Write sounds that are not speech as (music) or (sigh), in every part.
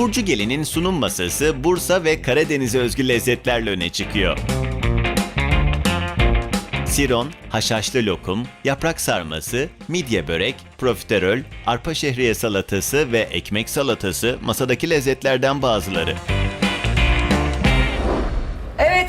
Burcu Gelin'in sunum masası Bursa ve Karadeniz'e özgü lezzetlerle öne çıkıyor. Siron, haşhaşlı lokum, yaprak sarması, midye börek, profiterol, arpa şehriye salatası ve ekmek salatası masadaki lezzetlerden bazıları.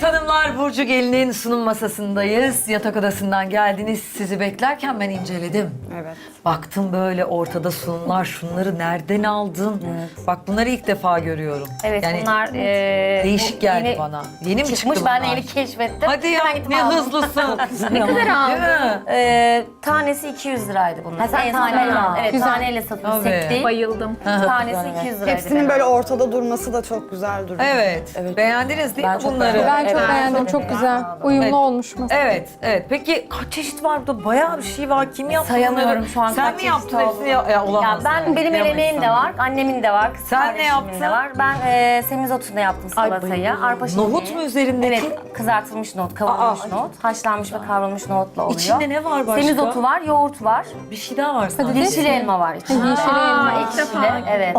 Evet hanımlar Burcu Gelin'in sunum masasındayız. Yatak odasından geldiniz. Sizi beklerken ben inceledim. Evet. Baktım böyle ortada sunumlar. Şunları nereden aldın? Bak bunları ilk defa görüyorum. Evet Yani bunlar eee, değişik bu geldi yeni bana. Yeni mi çıkmış çıktı ben de bunlar? yeni keşfettim. Hadi ya Hemen gittim ne aldım. hızlısın. (laughs) Ne kadar aldın? Eee tanesi 200 liraydı bunlar. Ha, sen En taneyle son- aldın. Evet Güzel. taneyle. Tabii. Set değil. Bayıldım. Tanesi 200 liraydı. Hepsinin böyle ortada durması da çok güzel duruyor. Evet. Beğendiniz değil Ben mi bunları? Ben çok Evet, beğendim. çok Çok güzel. Uyumlu Evet. olmuş masa. Evet, evet. Peki kaç çeşit var burada? Bayağı bir şey var. Kim yaptı Sayamıyorum bunları? şu an Sen kaç mi çeşit yaptın olduğunu. hepsini? Ya, ya, olamaz. Ya ben benim el emeğim de sana. var, annemin de var, kız Sen ne kardeşimin yaptın? de var. Ben eee semizotunda yaptım salatayı. Arpa Nohut şehriye. mu üzerindeki? Evet, kızartılmış nohut, kavrulmuş Aa, nohut, haşlanmış ve kavrulmuş nohutla oluyor. İçinde ne var başka? Semizotu var, yoğurt var, Bir şey daha var sanki. yeşil elma var içinde. Yeşil elma. Ekşili, evet.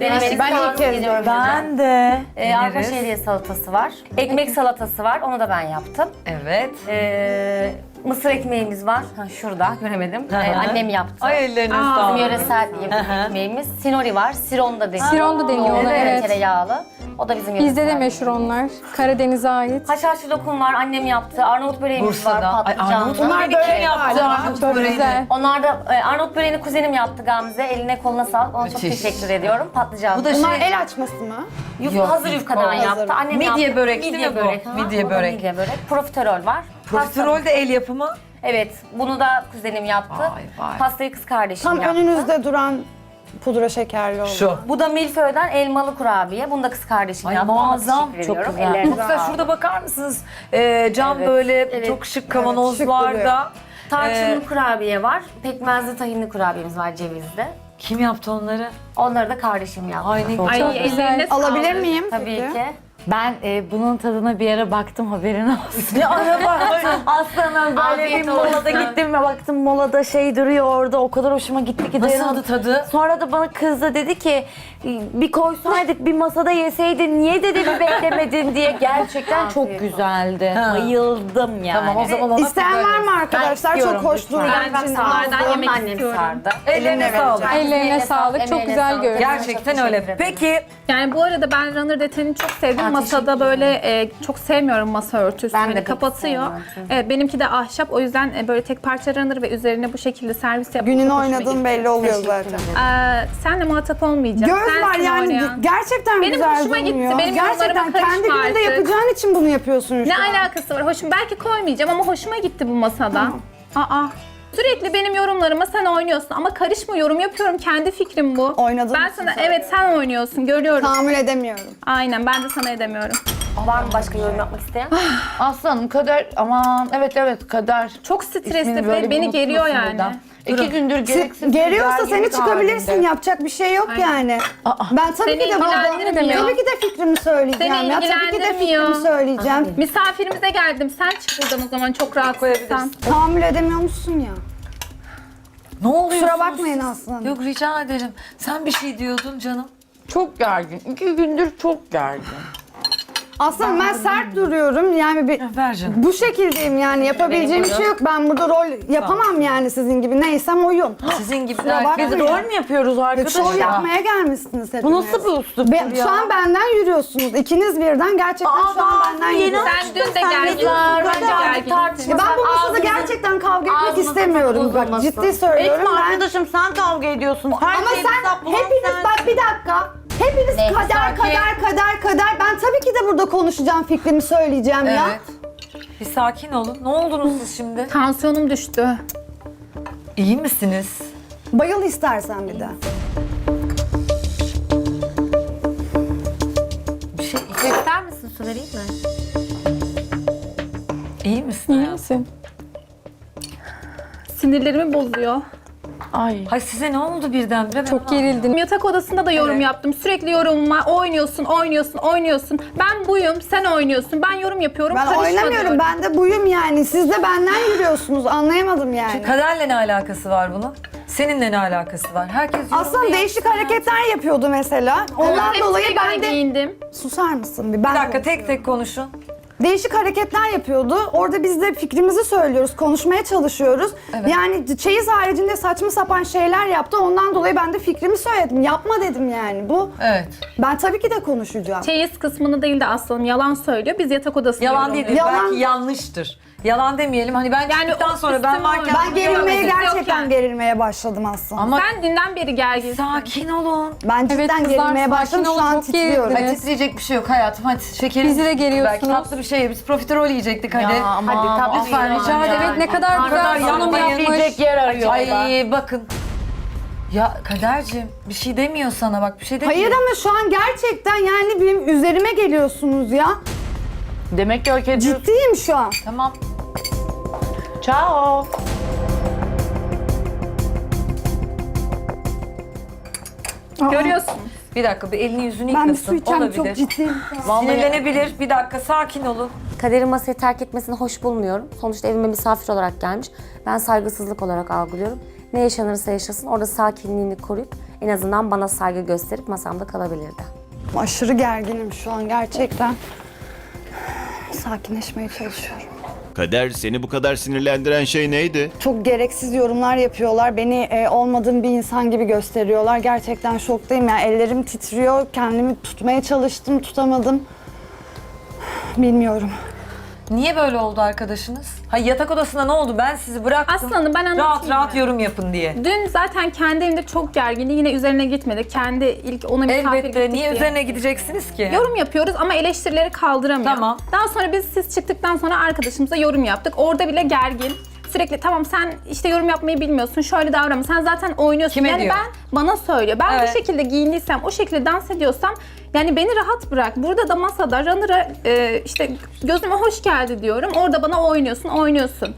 Denemenizi Ben ilk kez ediyorum. Ben de. Ee, arpa Deneriz. şehriye salatası var. Ekmek salatası var. Onu da ben yaptım. Evet. Ee, mısır ekmeğimiz var. Ha, şurada göremedim. Ee, annem yaptı. Ay ellerine Bizim sağlık. yöresel bir ekmeğimiz. Sinori var. Siron da deniyor. Siron da deniyor ona, Evet. evet. Tereyağlı. O da bizim. Bizde de meşhur onlar. Karadeniz'e ait. Haşhaşlı lokum var. Annem yaptı. Arnavut böreğimiz Bursa'da. var. Ay Patlıcanlı. Arnavut Bunlar böyle kim yaptı? Arnavut böreğini. güzel. Onlar da e, Arnavut böreğini kuzenim yaptı Gamze. Eline koluna sağlık. Ona çok Müthiş. teşekkür ediyorum. Patlıcanlı. Bu da Bunlar şey- el açması mı? Yuf, Yok, hazır yufkadan hazır. yaptı. Annem Midye yaptı. börek değil midye mi bu? börek. ha, Midye bu da börek. Midye börek. Profiterol var. Profiterol de el yapımı. Evet, bunu da kuzenim yaptı. Vay, vay. Pastayı kız kardeşim Tam yaptı. önünüzde duran pudra şekerli olan. Şu. Bu da milföyden elmalı kurabiye. Bunu da kız kardeşim Ay, yaptı. Ona muazzam. teşekkür Çok ediyorum. güzel. Ellerine güzel. sağlık. Şurada bakar mısınız? Ee, cam Evet, böyle evet. çok şık kavanozlarda. Tarçınlı Ee, kurabiye var. Pekmezli tahinli kurabiyemiz var cevizli. Kim yaptı onları? Onları da kardeşim yaptı. Ay ne Ay ellerine Alabilir miyim? Tabii peki? ki. Ben e, bunun tadına bir ara baktım haberin olsun. Ne ara baktın? (laughs) Aslanım böyle Afiyet bir molada olsun. gittim ve baktım molada şey duruyor orada o kadar hoşuma gitti ki Nasıldı dayanamadım. tadı? Sonra da bana kız da dedi ki bir koysaydık bir masada yeseydin niye dedi bir beklemedin diye gerçekten çok güzeldi. Ha. Bayıldım yani. Tamam o zaman ona İsteyen var mı arkadaşlar? Çok hoş duruyor. Ben sardım. yemek Annem istiyorum. sardı. Ellerine Eline sağlık. Ellerine sağlık. Çok güzel görünüyor. Gerçekten öyle. Peki Yani bu arada ben runner detayını çok sevdim. Ha, Masada böyle e, çok sevmiyorum masa örtüsü. Ben de Hani pek kapatıyor. sevmiyorum. Evet, benimki de ahşap. O yüzden e, böyle tek parça runner ve üzerine bu şekilde servis yapmak çok hoşuma oynadığın gitti. belli oluyor zaten. Ee, senle muhatap olmayacağım. Göz Sensin var yani oynayan. gerçekten Benim güzel hoşuma gitti. durmuyor. Benim gerçekten kendi karışma gününde artık. yapacağın için bunu yapıyorsun şu Ne an. alakası var? Hoşum belki koymayacağım ama hoşuma gitti bu masada. Aa. Sürekli benim yorumlarıma sen oynuyorsun ama karışma yorum yapıyorum. Kendi fikrim bu. Oynadığın Ben sana söylüyorum. evet sen oynuyorsun görüyorum. Tahammül edemiyorum. Aynen ben de sana edemiyorum. Var mı başka yorum yapmak isteyen? Aslanım kader aman evet evet kader. Çok İsmini stresli böyle beni geriyor yani. buradan. İki gündür gereksiz Geriyorsa seni çıkabilirsin. halinde. Yapacak bir şey yok yani. Ben tabii Seni ki de burada ilgilendirmiyor. tabii ki de fikrimi söyleyeceğim. Seni ya. Tabii ki de ilgilendirmiyor. fikrimi söyleyeceğim. Misafirimize geldim. Sen çık buradan o zaman çok rahatsızsan. Tahammül edemiyor musun ya? ne oluyor? Kusura bakmayın Aslı Yok rica ederim. Sen bir şey diyordun canım. Çok gergin. İki gündür çok gergin. Aslında ben sert duruyorum. Yani bir Ver canım. bu şekildeyim yani yapabileceğim bir şey yok. Ben burada rol yapamam yani sizin gibi. Neysem oyum. (gasps) Sizin gibi bakmayın. Biz rol mü yapıyoruz arkadaşlar? Şov yapmaya gelmişsiniz hepiniz. Bu nasıl bir üslup Be- ya? şu an benden yürüyorsunuz. İkiniz birden gerçekten şu an benden yürüyorsunuz. Sen dün de yıllar Bence Ya ben bu masada gerçekten kavga etmek ağzınızın istemiyorum. Bak bozulmasın. ciddi söylüyorum. Etme Ben... arkadaşım sen kavga ediyorsun. Her Ama şeyi sen hepiniz sensin. bak bir dakika. Hepiniz Ne, kader sakin. kader kader kader. Ben tabii ki de burada konuşacağım fikrimi söyleyeceğim ya. Evet. Bir sakin olun. Ne oldunuz siz şimdi? Tansiyonum düştü. İyi misiniz? Bayıl istersen bir de. Bir şey İster misin su vereyim mi? iyi misin? İyi misin? Sinirlerimi bozuyor. Ay. Hay size ne oldu birdenbire? Ben Çok gerildim. Yatak odasında da yorum Evet. yaptım. Sürekli yorumuma oynuyorsun, oynuyorsun, oynuyorsun. Ben buyum, sen oynuyorsun. Ben yorum yapıyorum, Ben karışma oynamıyorum. Ben de buyum yani. Siz de benden yürüyorsunuz. Anlayamadım yani. Kaderle ne alakası var bunun? Seninle ne alakası var? Herkes Aslında yorumunu değişik yapsın ya. hareketler yapıyordu mesela. Ondan Konseptine dolayı göre ben de... giyindim. Susar mısın bir? Ben Bir dakika tek tek konuşun. Değişik hareketler yapıyordu. Orada biz de fikrimizi söylüyoruz, konuşmaya çalışıyoruz. Yani çeyiz haricinde saçma sapan şeyler yaptı. Ondan dolayı ben de fikrimi söyledim. Yapma dedim yani. Bu Evet. ben tabii ki de konuşacağım. Çeyiz kısmını değil de aslanım yalan söylüyor. Biz yatak odasında Yalan değil. yorumluyoruz. Yalan- Belki yanlıştır. Yalan demeyelim. Hani ben Yani çıktıktan o sonra ben varken... Ben gerilmeye Yok gerçekten yani. gerilmeye başladım aslında. Ama Sen dünden beri gerginsin. sakin olun. ben cidden Evet kızlar, gerilmeye sakin başladım. Şu olun, an çok titriyorum. gerildiniz. Hadi titreyecek bir şey yok hayatım. Hadi şekerim. Bizi de geriyorsunuz. Belki tatlı bir şey. Biz profiterol yiyecektik hadi. Hadi tabii Lütfen rica ederim. Evet ne kadar kadar güzel sunum yapmayın. yapmış. yer arıyor. Ay bakın. Ya Kaderciğim bir şey demiyor sana bak bir şey demiyor. Hayır ama şu an gerçekten yani benim üzerime geliyorsunuz ya. Demek ki hak ediyorsun. Ciddiyim şu an. Tamam. Ciao. Görüyorsun. Bir dakika bir elini yüzünü Ben bir yıkasın. su içeceğim Olabilir. çok ciddiyim. Sinirlenebilir. Bir dakika sakin olun. Kaderin masayı terk etmesini hoş bulmuyorum. Sonuçta evime misafir olarak gelmiş. Ben saygısızlık olarak algılıyorum. Ne yaşanırsa yaşasın orada sakinliğini koruyup en azından bana saygı gösterip masamda kalabilirdi. Aşırı gerginim şu an gerçekten. Sakinleşmeye çalışıyorum. Kader seni bu kadar sinirlendiren şey neydi? Çok gereksiz yorumlar yapıyorlar. Beni e, olmadığım bir insan gibi gösteriyorlar. Gerçekten şoktayım. Yani ellerim titriyor. Kendimi tutmaya çalıştım, tutamadım. (sighs) Bilmiyorum. Niye böyle oldu arkadaşınız? Hayır yatak odasında ne oldu? Ben sizi bıraktım. Aslanım ben anlatayım Rahat rahat mı? yorum yapın diye. Dün zaten kendi evimde çok gergindi. Yine üzerine gitmedi. Kendi ilk ona misafir Elbette. gittik Niye diye. üzerine gideceksiniz ki? Yorum yapıyoruz ama eleştirileri kaldıramıyor. Tamam. Daha sonra biz siz çıktıktan sonra arkadaşımıza yorum yaptık. Orada bile gergin. Sürekli tamam sen işte yorum yapmayı bilmiyorsun. Şöyle davranma. Sen zaten oynuyorsun. Kime yani diyor? ben bana söylüyor. Ben Evet. bu şekilde giyindiysem, o şekilde dans ediyorsam yani beni rahat bırak. Burada da masada runner'a e, işte gözüme hoş geldi diyorum. Orada bana oynuyorsun, oynuyorsun.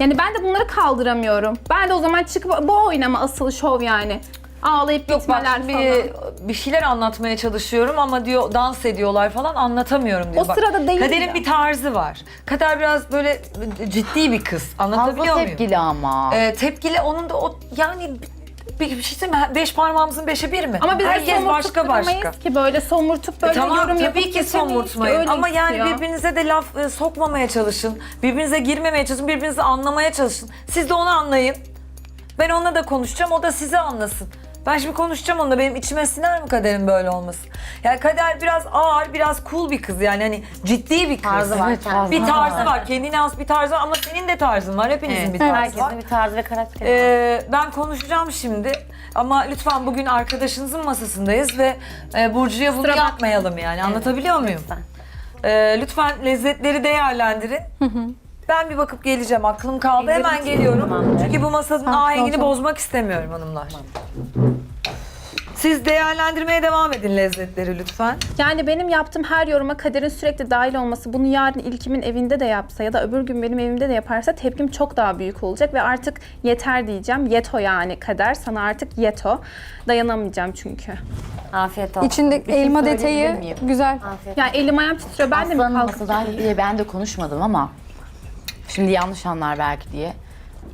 Yani ben de bunları kaldıramıyorum. Ben de o zaman çıkıp bu oynama asıl şov yani. Ağlayıp Yok bak gitmeler şimdi falan. bir, bir şeyler anlatmaya çalışıyorum ama diyor dans ediyorlar falan anlatamıyorum diyor. O Bak, sırada değil Kader'in ya. bir tarzı var. Kader biraz böyle ciddi bir kız. Anlatabiliyor Fazla muyum? tepkili ama. Ee, tepkili onun da o yani bir, bir şey söyleyeyim mi? Beş parmağımızın beşe bir mi? Ama biz Herkes başka başka. ki böyle somurtup böyle tamam yorum tabii yapıp ki geçemeyiz somurtmayın öyle ama yani istiyor. birbirinize de laf e, sokmamaya çalışın. Birbirinize girmemeye çalışın, birbirinizi anlamaya çalışın. Siz de onu anlayın. Ben onunla da konuşacağım, o da sizi anlasın. Ben şimdi konuşacağım onunla, benim içime siner mi kaderin böyle olması? Yani kader biraz ağır, biraz cool bir kız yani hani ciddi bir kız. Tarzı var kendine. Bir tarzı var, kendine has bir tarzı var ama senin de tarzın var, hepinizin bir tarzı var. Herkesin bir tarzı ve karakteri var. Ee, ben konuşacağım şimdi ama lütfen bugün arkadaşınızın masasındayız ve e, Burcu'ya bunu bakma. yapmayalım yani anlatabiliyor muyum? Lütfen. Ee, lütfen lezzetleri değerlendirin. Ben bir bakıp geleceğim. Aklım kaldı. Hemen geliyorum. Çünkü bu masanın ahengini bozmak istemiyorum hanımlar. Siz değerlendirmeye devam edin lezzetleri lütfen. Yani benim yaptığım her yoruma kaderin sürekli dahil olması, bunu yarın ilkimin evinde de yapsa ya da öbür gün benim evimde de yaparsa tepkim çok daha büyük olacak ve artık yeter diyeceğim. Yeto yani kader. Sana artık yeto. Dayanamayacağım çünkü. Afiyet olsun. İçinde Bir şey elma detayı güzel. Ya elim ayağım titriyor. Ben de mi Aslanın kalkıp masadan diye ben de konuşmadım ama şimdi yanlış anlar belki diye.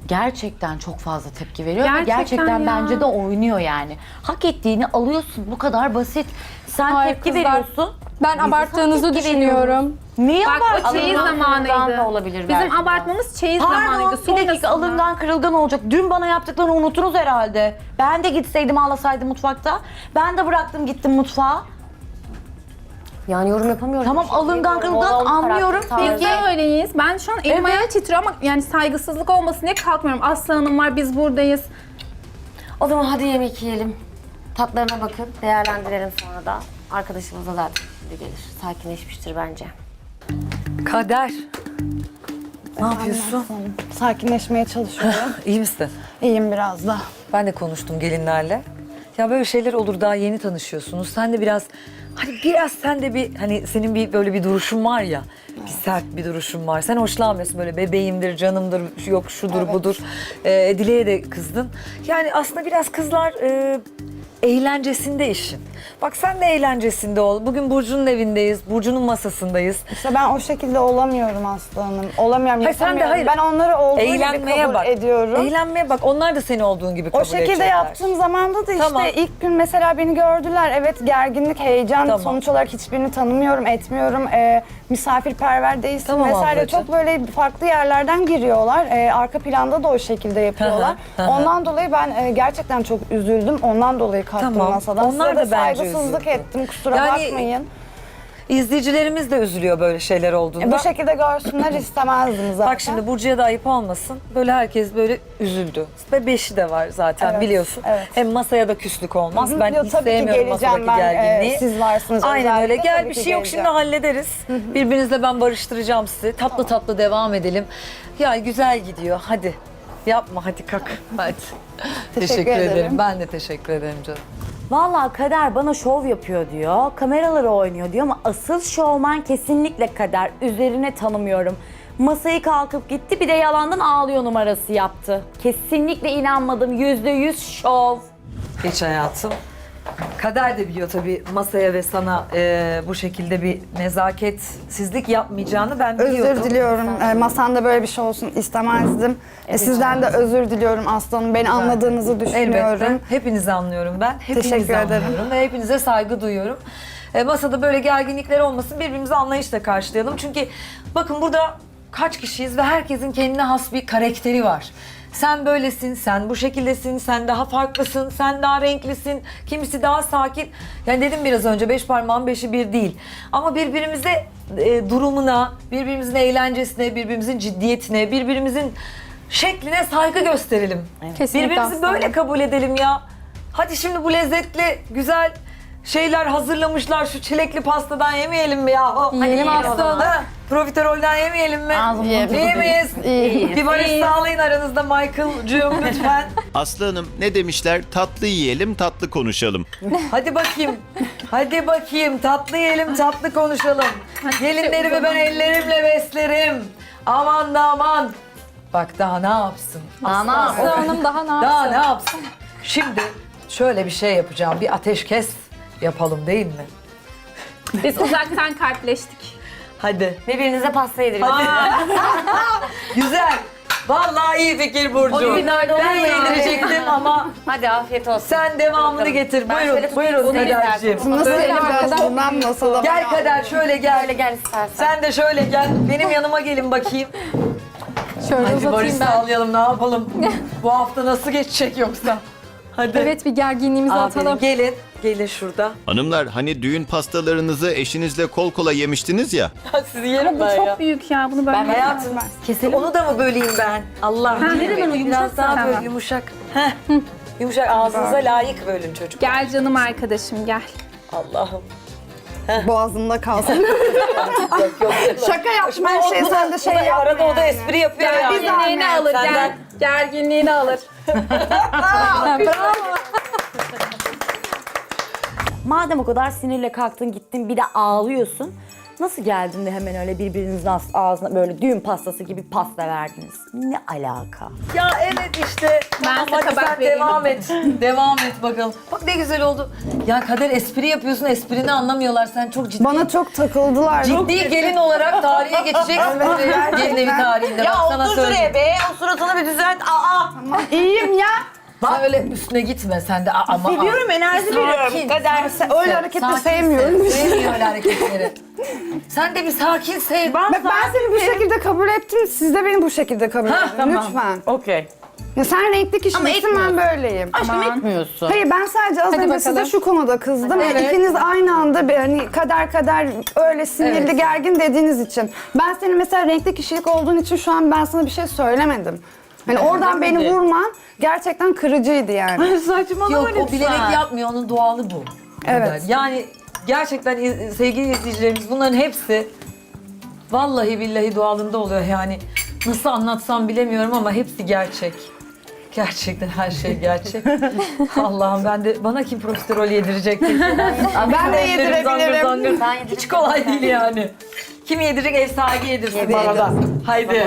Gerçekten çok fazla tepki veriyor ve Gerçekten gerçekten ya. bence de oynuyor yani. Hak ettiğini alıyorsun bu kadar basit. Sen Hayır tepki kızlar, veriyorsun. Ben abarttığınızı düşünüyorum. Niye Bak o çeyiz zamanıydı. da olabilir Bizim belki abartmamız çeyiz Pardon zamanıydı. bir dakika alıngan kırılgan olacak. Dün bana yaptıklarını unutunuz herhalde. Ben de gitseydim ağlasaydım mutfakta. Ben de bıraktım gittim mutfağa. Yani yorum yapamıyorum. Tamam, şey alıngan, o anlıyorum. Biz de öyleyiz. Ben şu an elim Evet. titriyor ama yani saygısızlık olmasın diye kalkmıyorum. Aslı Hanım var, biz buradayız. O zaman hadi yemek yiyelim. Tatlarına bakın, değerlendirelim sonra da. Arkadaşımız da zaten şimdi gelir. Sakinleşmiştir bence. Kader. Ne yapıyorsun? Sakinleşmeye çalışıyorum. (laughs) İyi misin? İyiyim biraz da. Ben de konuştum gelinlerle. Ya böyle şeyler olur daha yeni tanışıyorsunuz. Sen de biraz hani biraz sen de bir hani senin bir böyle bir duruşun var ya. Bir sert bir duruşun var. Sen hoşlanmıyorsun böyle bebeğimdir, canımdır, yok şudur budur. Ee, Dile'ye de kızdın. Yani aslında biraz kızlar e, eğlencesinde işin. Bak sen de eğlencesinde ol. Bugün Burcu'nun evindeyiz. Burcu'nun masasındayız. İşte ben o şekilde olamıyorum Aslı Hanım. Olamıyorum, Hayır, sen de hayır. Ben onları olduğu gibi Eğlenmeye kabul bak. ediyorum. Eğlenmeye bak. Onlar da seni olduğun gibi kabul O şekilde edecekler. yaptığım zamanda da işte Tamam. ilk gün mesela beni gördüler. Evet gerginlik, heyecan. Tamam. Sonuç olarak hiçbirini tanımıyorum, etmiyorum. Ee, misafirperver değilsin Tamam vesaire. ablacığım. Çok böyle farklı yerlerden giriyorlar. Ee, arka planda da o şekilde yapıyorlar. Hı hı, hı hı. Ondan dolayı ben e, gerçekten çok üzüldüm. Ondan dolayı kalktım Tamam. masadan. Onlar Size de da bence saygısızlık üzüldü. ettim. Kusura Yani- bakmayın. İzleyicilerimiz de üzülüyor böyle şeyler olduğunda. E, bu şekilde görsünler istemezdim zaten. Bak şimdi Burcu'ya da ayıp olmasın. Böyle herkes böyle üzüldü. Ve beşi de var zaten Evet, biliyorsun. evet. Hem masaya da küslük olmaz. Hı hı. Ben Yo, hiç tabii ki sevmiyorum geleceğim masadaki ben, e, gerginliği. siz varsınız Aynen öyle. Gel tabii bir ki şey yok şimdi geleceğim. hallederiz. Birbirinizle ben barıştıracağım sizi. Tatlı tatlı devam edelim. Ya güzel gidiyor. Hadi. Yapma hadi kalk. Hadi. Teşekkür ederim. Ben de teşekkür ederim canım. Vallahi Kader bana şov yapıyor diyor. Kameraları oynuyor diyor ama asıl şovman kesinlikle Kader. Üzerine tanımıyorum. Masayı kalkıp gitti bir de yalandan ağlıyor numarası yaptı. Kesinlikle inanmadım. Yüzde yüz şov. Geç hayatım. Kader de biliyor tabii masaya ve sana e, bu şekilde bir nezaketsizlik yapmayacağını ben biliyordum. Özür diliyorum. Ee, masanda böyle bir şey olsun istemezdim. E, sizden de özür diliyorum Aslanım. Beni anladığınızı düşünüyorum. Elbette. Hepinizi anlıyorum ben. Hepinizi Teşekkür ederim. anlıyorum ve hepinize saygı duyuyorum. E, masada böyle gerginlikler olmasın. Birbirimizi anlayışla karşılayalım. Çünkü bakın burada kaç kişiyiz ve herkesin kendine has bir karakteri var. Sen böylesin, sen bu şekildesin, sen daha farklısın, sen daha renklisin, kimisi daha sakin. Yani dedim biraz önce beş parmağın beşi bir değil. Ama birbirimize e, durumuna, birbirimizin eğlencesine, birbirimizin ciddiyetine, birbirimizin şekline saygı gösterelim. Kesinlikle Birbirimizi aslanım. böyle kabul edelim ya. Hadi şimdi bu lezzetli, güzel şeyler hazırlamışlar. Şu çilekli pastadan yemeyelim mi ya? O, Yiyelim aslanım. Ha, Profiterolden yemeyelim mi? Yiyemeyiz. Bir barış sağlayın aranızda Michael'cığım lütfen. (laughs) Aslı Hanım ne demişler? Tatlı yiyelim, tatlı konuşalım. Hadi bakayım. Hadi bakayım. Tatlı yiyelim, tatlı konuşalım. Gelinlerimi ben ellerimle beslerim. Aman da aman. Bak daha ne yapsın? Ana. Aslı Hanım daha ne yapsın? Daha ne yapsın? Şimdi şöyle bir şey yapacağım. Bir ateşkes yapalım değil mi? Biz uzaktan kalpleştik. Hadi. Birbirinize pasta yediriyorsunuz. (laughs) Güzel. Vallahi iyi fikir Burcu. O günlerde ben mu yani? yedirecektim ama Hadi afiyet olsun. sen devamını getir. Ben buyurun, tutayım, buyurun bunu Kader'ciğim. Nasıl Böyle arkadan- açtığımdan masada Gel Kader şöyle gel. Şöyle gel istersen. Sen de şöyle gel. Benim yanıma gelin bakayım. Şöyle Hadi barış uzatayım ben. sağlayalım ne yapalım. (laughs) Bu hafta nasıl geçecek yoksa? Hadi. Evet bir gerginliğimizi Aferin. atalım. Gelin. Gelin şurada. Hanımlar hani düğün pastalarınızı eşinizle kol kola yemiştiniz ya. (laughs) Sizi yerim Ama bu ben çok ya. büyük ya bunu böyle. Hayatım keselim. Onu da mı böleyim ben? Allah Verin ben o yumuşak Biraz daha böyle yumuşak. Heh. Yumuşak ağzınıza layık bölün çocuk. Gel canım arkadaşım gel. Allah'ım. boğazımda kalsın. Yok yok. (laughs) Şaka yapma her şey bu sen de şey bu da Arada o da espri yapıyor ya. Gerginliğini alır gel. Senden- Gerginliğini alır. Bravo. Madem o kadar sinirle kalktın gittin bir de ağlıyorsun. Nasıl geldin de hemen öyle birbirinizin ağz- ağzına böyle düğün pastası gibi pasta verdiniz? Ne alaka? Ya evet işte. Ben Tamam, hadi tabak sen devam et. devam et bakalım. Bak ne güzel oldu. Ya Kader espri yapıyorsun, esprini anlamıyorlar. Sen çok ciddi. Bana çok takıldılar. Ciddi gelin olarak tarihe geçeceksin. gelin evi tarihinde. Bak sana söyleyeyim. be o suratını bir düzelt. Aa! İyiyim ya. Bak öyle üstüne gitme sen de. Aa, Ama, Biliyorum enerji veriyorum. Kader öyle hareketleri sevmiyorum. Sevmiyor öyle hareketleri. Sen de bir sakin sev. Ben, ben seni bu şekilde kabul ettim. Siz de beni bu şekilde kabul edin. Lütfen. Okey. Ya sen renkli kişisin ben böyleyim. Aşkım etmiyorsun. Hayır ben sadece az önce size şu konuda kızdım. Evet. İkiniz aynı anda bir hani kader kader öyle sinirli Evet. gergin dediğiniz için. Ben senin mesela renkli kişilik olduğun için şu an ben sana bir şey söylemedim. Hani oradan beni vurman gerçekten kırıcıydı yani. Yok o bilerek yapmıyor. Onun doğalı bu. Evet. Yani gerçekten iz- sevgili izleyicilerimiz bunların hepsi vallahi billahi doğalında oluyor yani. Nasıl anlatsam bilemiyorum ama hepsi gerçek. Gerçekten her şey gerçek. (laughs) Allah'ım ben de bana kim profiterol yedirecek? (laughs) ben de yedirebilirim. zangır. Ben. Hiç kolay değil yani. Kim yedirecek? Ev sahibi yedirsin bana da. Haydi.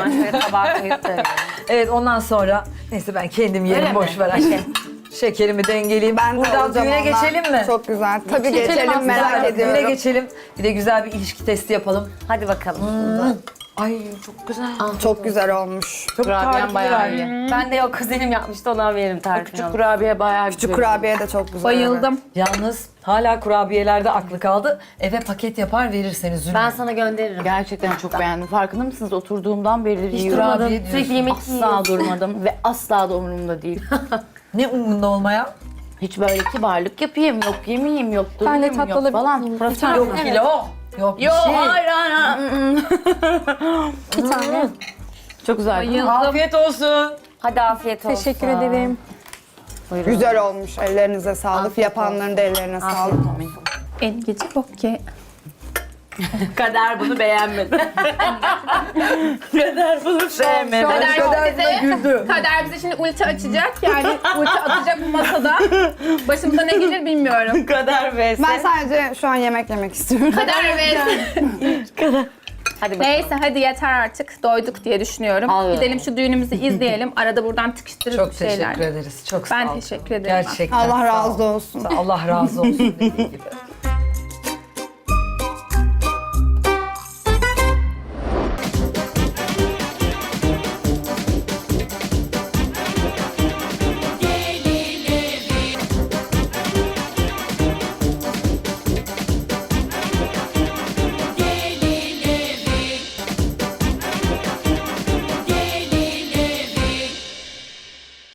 Koyup da. Evet ondan sonra neyse ben kendim yerim boş ver. (laughs) Şekerimi dengeleyeyim. Ben de Buradan alacağım düğüne ondan. geçelim mi? Çok güzel. Tabii Geçelim geçelim, aslında. merak Düğüne ediyorum. geçelim. Bir de güzel bir ilişki testi yapalım. Hadi bakalım. Ay çok güzel. Çok güzel olmuş. Çok Kurabiyen tarifli bayağı iyi. Ben de yok kuzenim yapmıştı ona veririm tarifini. Küçük kurabiye bayağı Küçük güzel. kurabiye de çok güzel. Bayıldım. Yalnız hala kurabiyelerde aklı kaldı. Eve paket yapar verirseniz üzülme. Ben sana gönderirim. Gerçekten çok beğendim. Farkında mısınız? Oturduğumdan beri Hiç yiyorum. durmadın. Sürekli diyorsun. yemek Asla durmadım ve asla da umurumda değil. Ne umurunda olmaya? Hiç böyle kibarlık yapayım, yok yemeyeyim, yok Ben de durayım, tatlı yok alabilir falan. miyim? Profesyonel Yok kilo. Yok bir Yok, şey. hayır, hayır, hayır. (laughs) Bir tane. Çok güzel. Bayıldım. Afiyet olsun. Hadi afiyet olsun. Teşekkür ederim. Güzel olmuş. Ellerinize sağlık. Yapanların da ellerine sağlık. En gece okey. (laughs) Kader bunu beğenmedi. (laughs) Kader bunu Sevme. Kader Kader bize- güldü. Kader bize şimdi ulti açacak yani ulti atacak bu masada. Başımıza ne gelir bilmiyorum. (laughs) Kader vs. Ben sadece şu an yemek yemek istiyorum. Kader ve Hadi bakalım. Neyse hadi yeter artık. Doyduk diye düşünüyorum. Al. Gidelim şu düğünümüzü izleyelim. Arada buradan tıkıştırırız Çok bir şeyler. teşekkür ederiz. Çok sağ Ben ol. teşekkür ederim. Gerçekten Allah razı ol. olsun. Allah razı olsun dediği gibi.